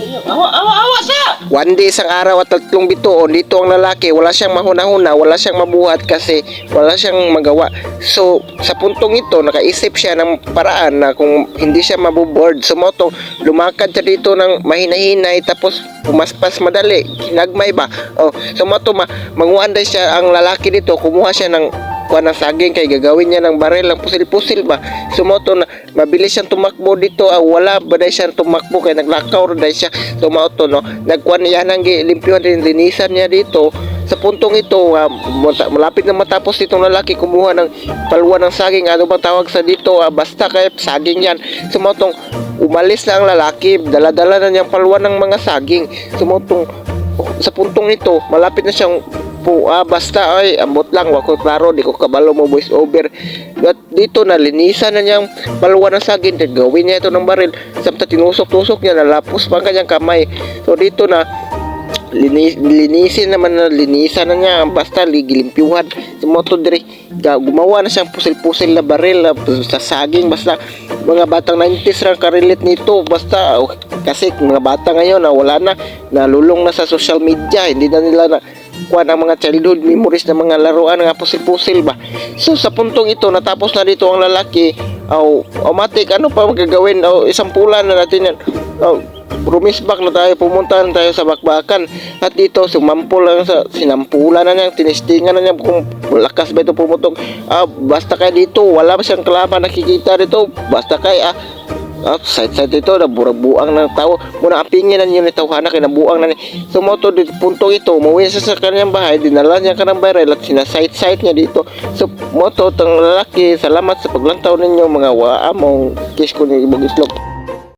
Awa, awa, awa siya! One day isang araw at tatlong bituon, dito ang lalaki, wala siyang mahuna-huna, wala siyang mabuhat kasi wala siyang magawa. So, sa puntong ito, nakaisip siya ng paraan na kung hindi siya mabuboard, sumoto, lumakad siya dito ng mahinahinay tapos pumaspas madali, kinagmay ba? O, sumoto, ma manguan siya ang lalaki dito, kumuha siya ng kuha ng saging kay gagawin niya ng baril ng pusil-pusil ba? Sumoto na mabilis siyang tumakbo dito ah, wala ba dahil siyang tumakbo kay naglakaw rin dahil siya tumaoto no? Nagkuha niya nang limpyuhan din linisan niya dito. Sa puntong ito mata- malapit na matapos itong lalaki kumuha ng palwa ng saging ano bang tawag sa dito? Ah, basta kay saging yan. Sumotong umalis na ang lalaki dala-dala na niyang palwa ng mga saging. Sumotong sa puntong ito malapit na siyang po ah, basta ay ambot lang wako klaro di ko kabalo mo voice over. At dito na linisan na niyang palwa ng saging gawin niya ito ng baril. Samta tinusok-tusok niya nalapos pa ang kanyang kamay. So dito na linis, linisin naman na linisan na niya basta ligilimpyuhan. Sa moto dire Ga- gumawa na siyang pusil-pusil na baril na sa saging basta mga batang 90s lang karelate nito basta oh, kasi mga bata ngayon na wala na nalulong na sa social media hindi na nila na kuha ng mga childhood memories ng mga laruan nga pusil-pusil ba? So sa puntong ito natapos na dito ang lalaki oh, automatic ano pa magagawin oh, isang pula na natin yan. Oh, Rumisbak na tayo, pumunta na tayo sa bakbakan. At dito, sumampul lang sa Sinampulan na niya, tinistingan na niya Kung lakas ba ito pumutok ah, Basta kaya dito, wala ba siyang kalaban nakikita dito? Basta kaya ah, ah, side-side ito, naburag-buang ng tao. Muna ang pinginan yun ni tawhana, kinabuang na ni Sumoto dito, puntong ito, umuwi siya sa kanyang bahay Dinala niya ka ng baril at sinaside-side niya dito. So, moto, tang lalaki, salamat sa paglantaw ninyo mga waamong Kiss ko ni Ibog Islog